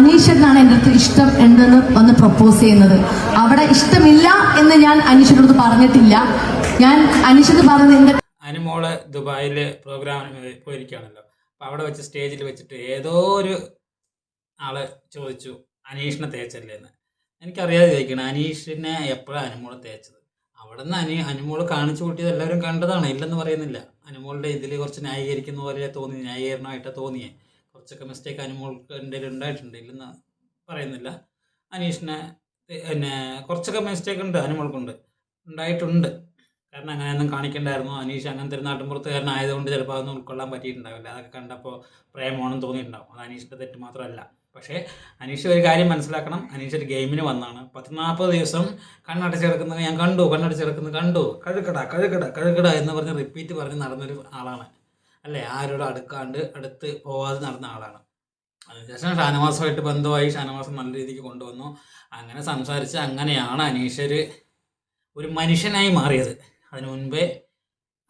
അനീഷനാണ് എന്റെ അടുത്ത് ഇഷ്ടം ഉണ്ടെന്ന് വന്ന് പ്രപ്പോസ് ചെയ്യുന്നത്. അവിടെ ഇഷ്ടമില്ല എന്ന് ഞാൻ അനീഷിനോട് പറഞ്ഞിട്ടില്ല. ഞാൻ അനീഷിന് പറഞ്ഞത് എന്റെ അനുമോൾ ദുബായിൽ പ്രോഗ്രാമിന് പോയിരിക്കുകയാണല്ലോ. അപ്പോൾ അവിടെ വെച്ച് സ്റ്റേജിൽ വെച്ചിട്ട് ഏതോ ഒരു ആൾ ചോദിച്ചു അനീഷിനെ തേച്ചല്ലേ എന്ന്? എനിക്കറിയാതെ ചോദിക്കണം അനീഷിനെ എപ്പോഴാണ് അനുമോൾ തേച്ചത്? അവിടെ നിന്ന് അനി അനുമോൾ കാണിച്ചു കൂട്ടിയത് എല്ലാവരും കണ്ടതാണ് ഇല്ലെന്ന് പറയുന്നില്ല. അനുമോളുടെ ഇതിൽ കുറച്ച് ന്യായീകരിക്കുന്ന പോലെ തോന്നി ന്യായീകരണമായിട്ട് തോന്നിയേ. കുറച്ചൊക്കെ മിസ്റ്റേക്ക് അനുമോൾക്ക് എന്റെ ഉണ്ടായിട്ടുണ്ട് ഇല്ലെന്ന് പറയുന്നില്ല. അനീഷിനെ പിന്നെ കുറച്ചൊക്കെ മിസ്റ്റേക്ക് ഉണ്ട് അനുമോൾക്കുണ്ട്. ഉണ്ടായിട്ടുണ്ട്. കാരണം അങ്ങനെയൊന്നും കാണിക്കണ്ടായിരുന്നു. അനീഷ് അങ്ങനത്തെ ഒരു നാട്ടിൻപുറത്തുകാരനായതുകൊണ്ട് ചിലപ്പോൾ അതൊന്നും ഉൾക്കൊള്ളാൻ പറ്റിയിട്ടുണ്ടാവില്ല. അതൊക്കെ കണ്ടപ്പോൾ പ്രേമമാണെന്ന് തോന്നിയിട്ടുണ്ടാവും. അത് അനീഷിന്റെ തെറ്റ് മാത്രമല്ല. പക്ഷേ അനീഷ് ഒരു കാര്യം മനസ്സിലാക്കണം. അനീഷ് ഒരു ഗെയിമിന് വന്നാണ്. പത്ത് നാൽപ്പത് ദിവസം കണ്ണടച്ച് കിടക്കുന്നത് ഞാൻ കണ്ടു കണ്ണടച്ച് കിടക്കുന്നത് കണ്ടു. കഴുകട കഴുകട കഴുകട എന്ന് പറഞ്ഞ് റിപ്പീറ്റ് പറഞ്ഞ് നടന്നൊരു ആളാണ്. അല്ലേ? ആരോടും അടുക്കാണ്ട് അടുത്ത് പോവാതെ നടന്ന ആളാണ്. അതിനുശേഷം ഷാനവാസമായിട്ട് ബന്ധമായി ഷാനവാസം നല്ല രീതിക്ക് കൊണ്ടുവന്നു. അങ്ങനെ സംസാരിച്ച് അങ്ങനെയാണ് അനീഷർ ഒരു മനുഷ്യനായി മാറിയത്. അതിനു മുൻപേ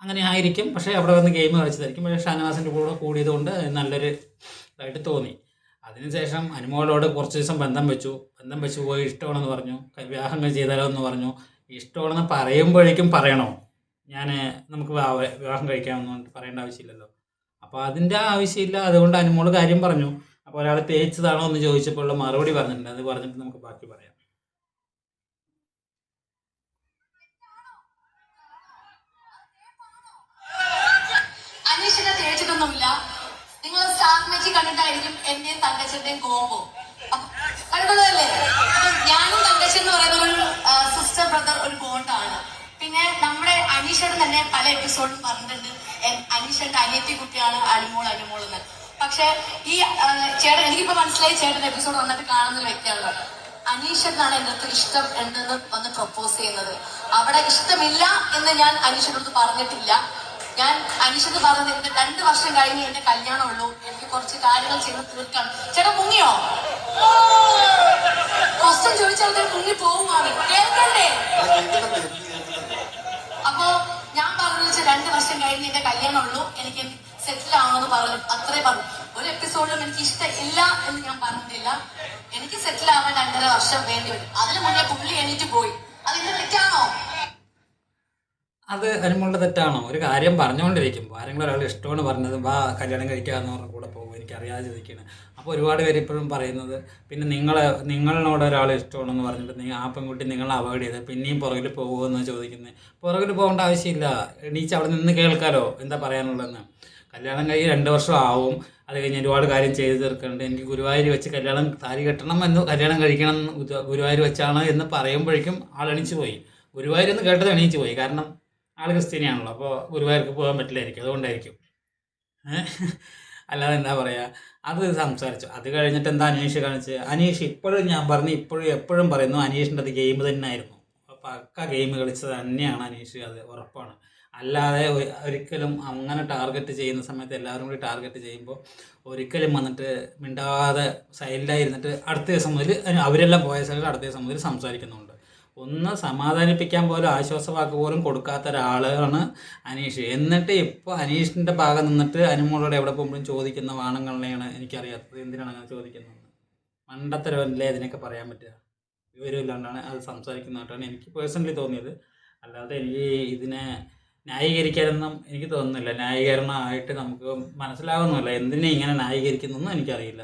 അങ്ങനെ ആയിരിക്കും. പക്ഷേ അവിടെ വന്ന് ഗെയിം കളിച്ചതായിരിക്കും. പക്ഷേ ഷാനവാസിന്റെ കൂടെ കൂടിയതുകൊണ്ട് നല്ലൊരു ഇതായിട്ട് തോന്നി. അതിനുശേഷം അനുമോളോട് കുറച്ച് ദിവസം ബന്ധം വെച്ചു. ബന്ധം വെച്ചു പോയി ഇഷ്ടമാണെന്ന് പറഞ്ഞു. വിവാഹം ചെയ്താലോ എന്ന് പറഞ്ഞു. ഇഷ്ടമാണെന്ന് പറയുമ്പോഴേക്കും പറയണോ? ഞാൻ നമുക്ക് വിവാഹ- കഴിക്കാമെന്ന് പറയേണ്ട ആവശ്യമില്ലല്ലോ. അപ്പോൾ അതിന്റെ ആവശ്യമില്ല. അതുകൊണ്ട് അനുമോൾ കാര്യം പറഞ്ഞു. അപ്പോൾ ഒരാൾ തേച്ചതാണോ എന്ന് ചോദിച്ചപ്പോൾ ഉള്ള മറുപടി പറഞ്ഞിട്ടുണ്ട്. അത് പറഞ്ഞിട്ട് നമുക്ക് ബാക്കി പറയാം. നിങ്ങൾ അപ്പൊ ഞാനും തങ്കച്ചൻ എന്ന് പറയുന്ന ഒരു സിസ്റ്റർ ബ്രദർ ഒരു ബോണ്ടാണ്. പിന്നെ നമ്മുടെ അനീഷയുടെ തന്നെ പല എപ്പിസോഡും പറഞ്ഞിട്ടുണ്ട്. അനീഷയുടെ അനിയത്തി കുട്ടിയാണ് അനിമോൾ അനിമോൾ എന്ന്. പക്ഷെ ഈ ചേട്ടൻ എനിക്കിപ്പോ മനസ്സിലായി ചേട്ടൻ എപ്പിസോഡ് വന്നിട്ട് കാണുന്ന വ്യക്തിയാണ് അനീഷനാണ് എന്റെ അടുത്ത് ഇഷ്ടം ഉണ്ടെന്ന് വന്ന് പ്രപ്പോസ് ചെയ്യുന്നത്. അവിടെ ഇഷ്ടമില്ല എന്ന് ഞാൻ അനീഷനോട് പറഞ്ഞിട്ടില്ല. ഞാൻ അനീഷത്ത് പറഞ്ഞത് എന്റെ രണ്ട് വർഷം കഴിഞ്ഞ് എന്റെ കല്യാണം ഉള്ളൂ എനിക്ക് കുറച്ച് കാര്യങ്ങൾ ചെയ്ത് തീർക്കാം. ചേട്ടൻ മുങ്ങിയോ? ക്വസ്റ്റ്യൻ ചോദിച്ചാൽ മുങ്ങി പോവുകയാണ് കേൾക്കണ്ടേ അപ്പോ ഞാൻ പറഞ്ഞു വെച്ചാൽ രണ്ട് വർഷം കഴിഞ്ഞ് എന്റെ കല്യാണം ഉള്ളൂ എനിക്ക് സെറ്റിൽ ആവണമെന്ന് പറഞ്ഞു. അത്രേ പറഞ്ഞു. ഒരു എപ്പിസോഡിലും എനിക്ക് ഇഷ്ടമില്ല എന്ന് ഞാൻ പറഞ്ഞില്ല എനിക്ക് സെറ്റിൽ ആവാൻ രണ്ടര വർഷം വേണ്ടി വരും. അതിന് മുന്നേ പുള്ളി എണീറ്റ് പോയി. അതിന്റെ തെറ്റാണോ? അത് അനുമോളുടെ തെറ്റാണോ? ഒരു കാര്യം പറഞ്ഞുകൊണ്ടിരിക്കുമ്പോൾ ആരെങ്കിലും ഒരാൾ ഇഷ്ടമാണ് പറഞ്ഞത് വാ കല്യാണം കഴിക്കാമെന്ന് പറഞ്ഞ കൂടെ എനിക്കറിയാതെ ചോദിക്കുകയാണ് അപ്പോൾ ഒരുപാട് പേര് ഇപ്പോഴും പറയുന്നത് പിന്നെ നിങ്ങൾ നിങ്ങളോട് ഒരാളെ ഇഷ്ടമാണെന്ന് പറഞ്ഞിട്ട് നിങ്ങൾ ആ പെൺകുട്ടി നിങ്ങളെ അവോയ്ഡ് ചെയ്ത് പിന്നെയും പുറകിൽ പോകുമെന്ന് ചോദിക്കുന്നത് പുറകിൽ പോകേണ്ട ആവശ്യമില്ല. എണീച്ച് അവിടെ നിന്ന് കേൾക്കാലോ എന്താ പറയാനുള്ളതെന്ന്. കല്യാണം കഴിഞ്ഞ് രണ്ട് വർഷം ആവും. അത് കഴിഞ്ഞ് ഒരുപാട് കാര്യം ചെയ്തു തീർക്കുന്നുണ്ട് എനിക്ക് ഗുരുവായൂർ വെച്ച് കല്യാണം താലി കെട്ടണം എന്ന് കല്യാണം കഴിക്കണം ഗുരുവായൂർ വെച്ചാണ് എന്ന് പറയുമ്പോഴേക്കും ആൾ എണീച്ച് പോയി. ഗുരുവായൂർ എന്ന് കേട്ടത് എണീച്ച് പോയി. കാരണം ആൾ ക്രിസ്ത്യാനിയാണല്ലോ. അപ്പോൾ ഗുരുവായൂർക്ക് പോകാൻ പറ്റില്ലായിരിക്കും. അതുകൊണ്ടായിരിക്കും? അല്ലാതെ എന്താ പറയുക അത് സംസാരിച്ചു. അത് കഴിഞ്ഞിട്ട് എന്താ അനീഷ് കാണിച്ച്? അനീഷ് ഇപ്പോഴും ഞാൻ പറഞ്ഞു ഇപ്പോഴും എപ്പോഴും പറയുന്നു അനീഷിന്റെ അത് ഗെയിം തന്നെ ആയിരുന്നു പക്ക ഗെയിം കളിച്ചത് തന്നെയാണ് അനീഷ് അത് ഉറപ്പാണ്. അല്ലാതെ ഒരിക്കലും അങ്ങനെ ടാർഗറ്റ് ചെയ്യുന്ന സമയത്ത് എല്ലാവരും കൂടി ടാർഗറ്റ് ചെയ്യുമ്പോൾ ഒരിക്കലും വന്നിട്ട് മിണ്ടാതെ സൈലന്റായി ഇരുന്നിട്ട് അടുത്ത ദിവസം മുതൽ അവരെല്ലാം പോയ സ്ഥലത്ത് അടുത്ത ദിവസം മുതൽ സംസാരിക്കുന്നുണ്ട്. ഒന്ന് സമാധാനിപ്പിക്കാൻ പോലും ആശ്വാസവാക്ക് പോലും കൊടുക്കാത്ത ഒരാളാണ് അനീഷ്. എന്നിട്ട് ഇപ്പോൾ അനീഷിന്റെ ഭാഗം നിന്നിട്ട് അനുമോളോട് എവിടെ പോകുമ്പോഴും ചോദിക്കുന്ന വാണങ്ങളിലെയാണ് എനിക്കറിയാത്തത്. എന്തിനാണ് അങ്ങനെ ചോദിക്കുന്നത്? മണ്ടത്തരവല്ലേ ഇതിനൊക്കെ പറയാൻ പറ്റുക? വിവരമില്ലാണ്ടാണ് അത് സംസാരിക്കുന്നതായിട്ടാണ് എനിക്ക് പേഴ്സണലി തോന്നിയത്. അല്ലാതെ എനിക്ക് ഇതിനെ ന്യായീകരിക്കാനൊന്നും എനിക്ക് തോന്നുന്നില്ല. ന്യായീകരണമായിട്ട് നമുക്ക് മനസ്സിലാകുന്നില്ല എന്തിനെ ഇങ്ങനെ ന്യായീകരിക്കുന്നൊന്നും എനിക്കറിയില്ല.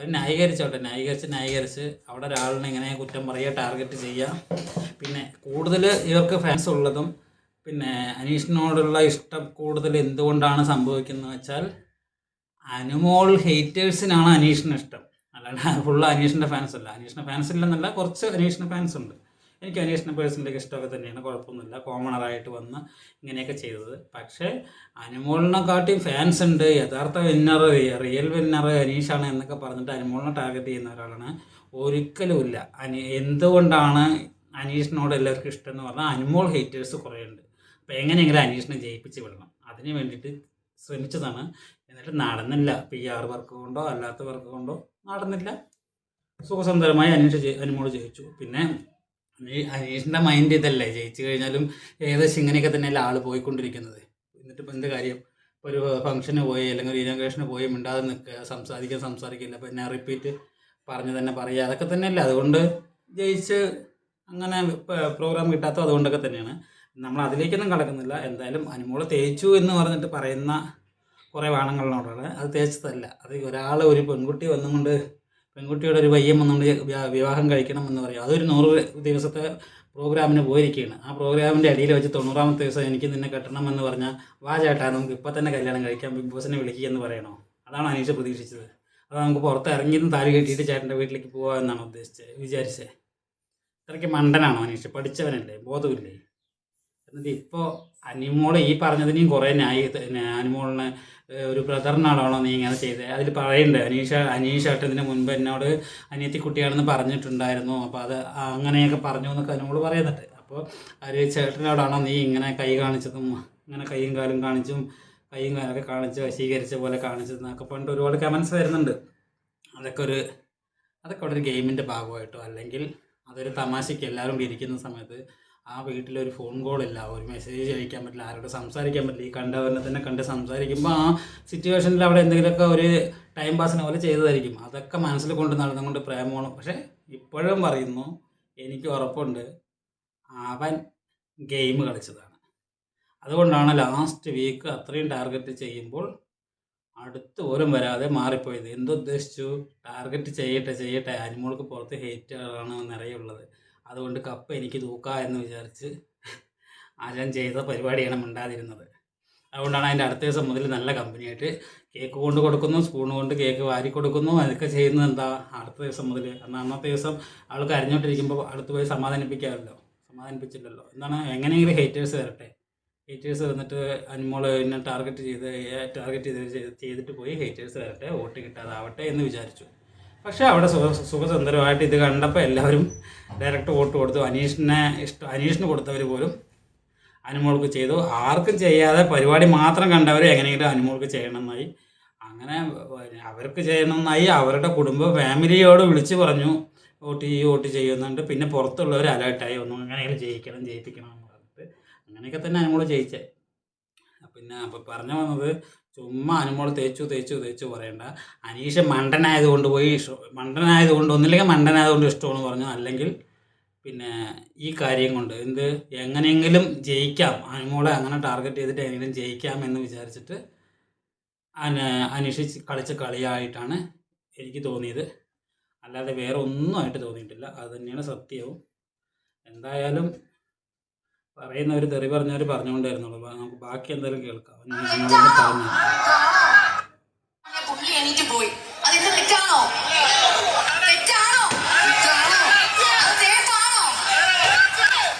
അവർ ന്യായീകരിച്ചോട്ടെ. ന്യായീകരിച്ച് ന്യായീകരിച്ച് അവിടെ ഒരാളിനെ ഇങ്ങനെ കുറ്റം പറയുക ടാർഗറ്റ് ചെയ്യുക. പിന്നെ കൂടുതൽ ഇവർക്ക് ഫാൻസ് ഉള്ളതും പിന്നെ അനീഷിനോടുള്ള ഇഷ്ടം കൂടുതൽ എന്തുകൊണ്ടാണ് സംഭവിക്കുന്നത് വെച്ചാൽ അനുമോൾ ഹേറ്റേഴ്സിനാണ് അനീഷിന് ഇഷ്ടം. അല്ലാണ്ട് ഫുള്ള് അനീഷിന്റെ ഫാൻസ് അല്ല. അനീഷിന്റെ ഫാൻസ് ഇല്ലെന്നല്ല കുറച്ച് അനീഷിന്റെ ഫാൻസ് ഉണ്ട്. എനിക്ക് അനീഷിന്റെ പേഴ്സണിലേക്ക് ഇഷ്ടമൊക്കെ തന്നെയാണ്. കുഴപ്പമൊന്നുമില്ല. കോമണറായിട്ട് വന്ന് ഇങ്ങനെയൊക്കെ ചെയ്തത്. പക്ഷേ അനുമോളിനെക്കാട്ടിയും ഫാൻസ് ഉണ്ട്. യഥാർത്ഥ വിന്നർ റിയൽ വിന്നർ അനീഷാണ് എന്നൊക്കെ പറഞ്ഞിട്ട് അനുമോളിനെ ടാർഗറ്റ് ചെയ്യുന്ന ഒരാളാണ്. ഒരിക്കലുമില്ല അനി എന്തുകൊണ്ടാണ് അനീഷിനോട് എല്ലാവർക്കും ഇഷ്ടം എന്ന് പറഞ്ഞാൽ അനുമോൾ ഹേറ്റേഴ്സ് കുറേ ഉണ്ട് അപ്പോൾ എങ്ങനെയെങ്കിലും അനീഷിനെ ജയിപ്പിച്ച് വിടണം. അതിന് വേണ്ടിയിട്ട് ശ്രമിച്ചതാണ്. എന്നിട്ട് നടന്നില്ല. പി ആർ വർക്ക് കൊണ്ടോ അല്ലാത്ത വർക്ക് കൊണ്ടോ നടന്നില്ല. സുഖസുന്ദരമായി അനീഷ് അനുമോൾ ജയിച്ചു. പിന്നെ ഈ മൈൻഡ് ഇതല്ലേ? ജയിച്ചു കഴിഞ്ഞാലും ഏകദേശം ഇങ്ങനെയൊക്കെ തന്നെയല്ലേ ആൾ പോയിക്കൊണ്ടിരിക്കുന്നത്. എന്നിട്ട് ഇപ്പം എന്ത് കാര്യം? ഒരു ഫംഗ്ഷന് പോയി അല്ലെങ്കിൽ ഒരു ഇനോഗ്രേഷന് പോയി മിണ്ടാതെ നിൽക്കുക സംസാരിക്കാൻ സംസാരിക്കില്ല. പിന്നെ റിപ്പീറ്റ് പറഞ്ഞു തന്നെ പറയുക. അതൊക്കെ തന്നെയല്ലേ. അതുകൊണ്ട് ജയിച്ച് അങ്ങനെ പ്രോഗ്രാം കിട്ടാത്ത അതുകൊണ്ടൊക്കെ തന്നെയാണ്. നമ്മൾ അതിലേക്കൊന്നും കടക്കുന്നില്ല. എന്തായാലും അനുമോൾ തേച്ചു എന്ന് പറഞ്ഞിട്ട് പറയുന്ന കുറേ വാണങ്ങളിലോടാണ് അത് തേച്ചതല്ല. അത് ഒരാൾ ഒരു പെൺകുട്ടി വന്നുകൊണ്ട് പെൺകുട്ടിയുടെ ഒരു പയ്യൻ വന്നുകൊണ്ട് വിവാഹം കഴിക്കണം എന്ന് പറയും. അതൊരു നൂറ് ദിവസത്തെ പ്രോഗ്രാമിന് പോയിരിക്കുകയാണ്. ആ പ്രോഗ്രാമിന്റെ അടിയിൽ വെച്ച് തൊണ്ണൂറാമത്തെ ദിവസം എനിക്ക് നിന്നെ കെട്ടണം എന്ന് പറഞ്ഞാൽ വാ ചേട്ടാ നമുക്ക് ഇപ്പം തന്നെ കല്യാണം കഴിക്കാം ബിഗ് ബോസിനെ വിളിക്കുക എന്ന് പറയണോ? അതാണ് അനീഷ് പ്രതീക്ഷിച്ചത്. അത് നമുക്ക് പുറത്ത് ഇറങ്ങിയതും താലി കെട്ടിയിട്ട് ചേട്ടന്റെ വീട്ടിലേക്ക് പോകാം എന്നാണ് ഉദ്ദേശിച്ചത് വിചാരിച്ചത്. ഇത്രയ്ക്ക് മണ്ടനാണോ അനീഷ്? പഠിച്ചവനല്ലേ? ബോധമില്ലേ? എന്നിട്ട് ഇപ്പോൾ അനിമോൾ ഈ പറഞ്ഞതിനെയും കുറേ ന്യായ അനിമോളിനെ ഒരു ബ്രദറിനാണോ നീ ഇങ്ങനെ ചെയ്തത് അതിൽ പറയുന്നുണ്ട് അനീഷ അനീഷ് ഏട്ടന് മുൻപ് എന്നോട് അനിയത്തി കുട്ടിയാണെന്ന് പറഞ്ഞിട്ടുണ്ടായിരുന്നു. അപ്പോൾ അത് അങ്ങനെയൊക്കെ പറഞ്ഞു എന്നൊക്കെ എന്നോട് പറയുന്നുണ്ട് അപ്പോൾ ഒരു ചേട്ടനോടാണോ നീ ഇങ്ങനെ കൈ കാണിച്ചതും ഇങ്ങനെ കൈയും കാലും കാണിച്ചും കൈയും കാലൊക്കെ കാണിച്ച് വശീകരിച്ച പോലെ കാണിച്ചതെന്നൊക്കെ പണ്ട് ഒരുപാട് കമൻസ് വരുന്നുണ്ട്. അതൊക്കെ ഒരു അതൊക്കെ ഒരു ഗെയിമിന്റെ ഭാഗമായിട്ടോ? അല്ലെങ്കിൽ അതൊരു തമാശയ്ക്ക് എല്ലാവരും ഇരിക്കുന്ന സമയത്ത് ആ വീട്ടിലൊരു ഫോൺ കോളില്ല ഒരു മെസ്സേജ് അയക്കാൻ പറ്റില്ല ആരോട് സംസാരിക്കാൻ പറ്റില്ല. ഈ കണ്ടവനെ തന്നെ കണ്ട് സംസാരിക്കുമ്പോൾ ആ സിറ്റുവേഷനിൽ അവിടെ എന്തെങ്കിലുമൊക്കെ ഒരു ടൈം പാസിനെ പോലെ ചെയ്തതായിരിക്കും. അതൊക്കെ മനസ്സിൽ കൊണ്ട് നടന്നുകൊണ്ട് പ്രേമമാണ് പക്ഷേ ഇപ്പോഴും പറയുന്നു എനിക്ക് ഉറപ്പുണ്ട് അവൻ ഗെയിം കളിച്ചതാണ്. അതുകൊണ്ടാണ് ലാസ്റ്റ് വീക്ക് അത്രയും ടാർഗറ്റ് ചെയ്യുമ്പോൾ അടുത്ത് പോലും വരാതെ മാറിപ്പോയത്. എന്തുദ്ദേശിച്ചു? ടാർഗറ്റ് ചെയ്യട്ടെ ചെയ്യട്ടെ. അനിമോൾക്ക് പുറത്ത് ഹേറ്റുകളാണ് നിറയുള്ളത്. അതുകൊണ്ട് കപ്പ് എനിക്ക് തൂക്കാ എന്ന് വിചാരിച്ച് ആശാൻ ചെയ്ത പരിപാടിയാണ് മിണ്ടാതിരുന്നത്. അതുകൊണ്ടാണ് അതിന്റെ അടുത്ത ദിവസം മുതൽ നല്ല കമ്പനിയായിട്ട് കേക്ക് കൊണ്ട് കൊടുക്കുന്നു സ്പൂൺ കൊണ്ട് കേക്ക് വാരി കൊടുക്കുന്നു. അതൊക്കെ ചെയ്യുന്നത് എന്താ? അടുത്ത ദിവസം മുതൽ. എന്നാൽ അന്നത്തെ ദിവസം ആൾ കരഞ്ഞോണ്ടിരിക്കുമ്പോൾ അടുത്ത് പോയി സമാധാനിപ്പിക്കാമല്ലോ. സമാധാനിപ്പിച്ചില്ലല്ലോ. എന്താണ്? എങ്ങനെയെങ്കിലും ഹേറ്റേഴ്സ് വരട്ടെ. ഹേറ്റേഴ്സ് വന്നിട്ട് അനുമോൾ എന്നെ ടാർഗറ്റ് ചെയ്ത് ടാർഗറ്റ് ചെയ്ത് ചെയ്തിട്ട് പോയി ഹേറ്റേഴ്സ് വരട്ടെ. വോട്ട് കിട്ടാതാവട്ടെ എന്ന് വിചാരിച്ചു. പക്ഷേ അവിടെ സുഖ സുഖസുന്ദരമായിട്ട് ഇത് കണ്ടപ്പോൾ എല്ലാവരും ഡയറക്റ്റ് വോട്ട് കൊടുത്തു. അനീഷിനെ ഇഷ്ടം അനീഷിന് കൊടുത്തവർ പോലും അനുമോൾക്ക് ചെയ്തു. ആർക്കും ചെയ്യാതെ പരിപാടി മാത്രം കണ്ടവർ എങ്ങനെയെങ്കിലും അനുമോൾക്ക് ചെയ്യണമെന്നായി. അങ്ങനെ അവർക്ക് ചെയ്യണമെന്നായി അവരുടെ കുടുംബ ഫാമിലിയോട് വിളിച്ച് പറഞ്ഞു വോട്ട് ചെയ്യും വോട്ട് ചെയ്യുന്നുണ്ട്. പിന്നെ പുറത്തുള്ളവർ അലേർട്ടായി. ഒന്നും എങ്ങനെയെങ്കിലും ജയിക്കണം ജയിപ്പിക്കണം എന്ന് പറഞ്ഞിട്ട് അങ്ങനെയൊക്കെ തന്നെ അനുമോൾ ജയിച്ചേ. പിന്നെ അപ്പോൾ പറഞ്ഞു വന്നത് ചുമ്മാ അനുമോൾ തേച്ചു തേച്ചു തേച്ചു പറയണ്ട. അനീഷ് മണ്ടനായതുകൊണ്ട് പോയി മണ്ടനായതുകൊണ്ട് ഒന്നില്ലെങ്കിൽ മണ്ടനായതുകൊണ്ട് ഇഷ്ടമാണ് പറഞ്ഞു. അല്ലെങ്കിൽ പിന്നെ ഈ കാര്യം കൊണ്ട് എന്ത് എങ്ങനെയെങ്കിലും ജയിക്കാം. അനുമോളെ അങ്ങനെ ടാർഗറ്റ് ചെയ്തിട്ട് എങ്ങനെയും ജയിക്കാം എന്ന് വിചാരിച്ചിട്ട് അന അനീഷ് കളിച്ച കളിയായിട്ടാണ് എനിക്ക് തോന്നിയത്. അല്ലാതെ വേറെ ഒന്നുമായിട്ട് തോന്നിയിട്ടില്ല. അത് തന്നെയാണ് സത്യവും. എന്തായാലും പറയുന്നവർ തെറി പറഞ്ഞവർ പറഞ്ഞുകൊണ്ടായിരുന്നുള്ളൂ. നമുക്ക് ബാക്കി എന്തായാലും കേൾക്കാം.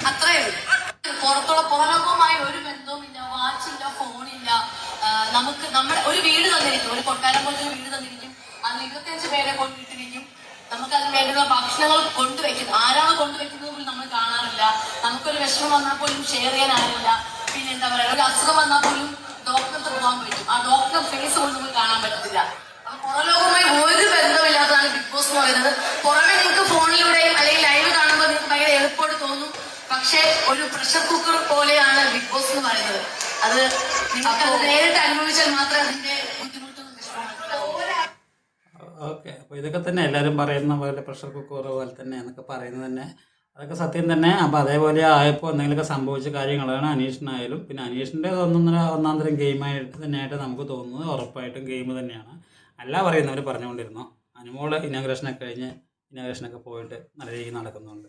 അത് പുറത്തുള്ള പുറലോകവുമായി ഒരു ബന്ധവുമില്ല വാച്ചില്ല ഫോണില്ല. നമുക്ക് നമ്മുടെ ഒരു വീട് തന്നിരിക്കും. ഒരു കൊട്ടാരം പോലെ ഒരു വീട് തന്നിരിക്കും. അതിൽ ഇരുപത്തിയഞ്ച് പേരെ കൊണ്ടിട്ടിരിക്കും. നമുക്ക് അതിന് വേണ്ടിയുള്ള ഭക്ഷണങ്ങൾ കൊണ്ടുവയ്ക്കും ആരാണ് കൊണ്ടുവയ്ക്കുന്നത് പോലും നമ്മൾ കാണാറില്ല. നമുക്കൊരു വിഷമം വന്നാൽ പോലും ഷെയർ ചെയ്യാൻ ആരില്ല പിന്നെ എന്താ പറയുക ഒരു അസുഖം വന്നാൽ പോലും ഡോക്ടറെ പോകാൻ പറ്റും. ആ ഡോക്ടർ ഫേസ് പോലും നമുക്ക് കാണാൻ പറ്റത്തില്ല. അപ്പൊ പുറലോകവുമായി ഒരു ബന്ധമില്ലാത്തതാണ് ബിഗ് ബോസ് എന്ന് പറയുന്നത്. പുറമെ നിങ്ങൾക്ക് ഫോണിലൂടെയും അല്ലെങ്കിൽ ലൈവ് കാണുമ്പോൾ നിങ്ങൾക്ക് ഭയങ്കര എളുപ്പമായിട്ട് തോന്നും. പക്ഷേ ഒരു പ്രഷർ കുക്കർ പോലെയാണ് ബിഗ് ബോസ് എന്ന് പറയുന്നത്. അത് നിങ്ങൾക്ക് നേരിട്ട് അനുഭവിച്ചാൽ മാത്രമേ അതിന്റെ ബുദ്ധിമുട്ടും ഓക്കെ അപ്പോൾ ഇതൊക്കെ തന്നെ എല്ലാവരും പറയുന്ന പോലെ പ്രഷർ കുക്കർ പോലെ തന്നെ എന്നൊക്കെ പറയുന്നത് തന്നെ. അതൊക്കെ സത്യം തന്നെ. അപ്പോൾ അതേപോലെ ആയപ്പോൾ എന്തെങ്കിലുമൊക്കെ സംഭവിച്ച കാര്യങ്ങളാണ് അനീഷിനായാലും പിന്നെ അനീഷിന്റെ ഒന്നൊന്നര ഒന്നാം തരം ഗെയിമായിട്ട് തന്നെയായിട്ട് നമുക്ക് തോന്നുന്നത് ഉറപ്പായിട്ടും ഗെയിം തന്നെയാണ്. അല്ല പറയുന്നവർ പറഞ്ഞുകൊണ്ടിരുന്നു. അനുമോൾ ഇനാഗ്രേഷനൊക്കെ കഴിഞ്ഞ് ഇനാഗ്രേഷനൊക്കെ പോയിട്ട് നല്ല രീതിയിൽ നടക്കുന്നുണ്ട്.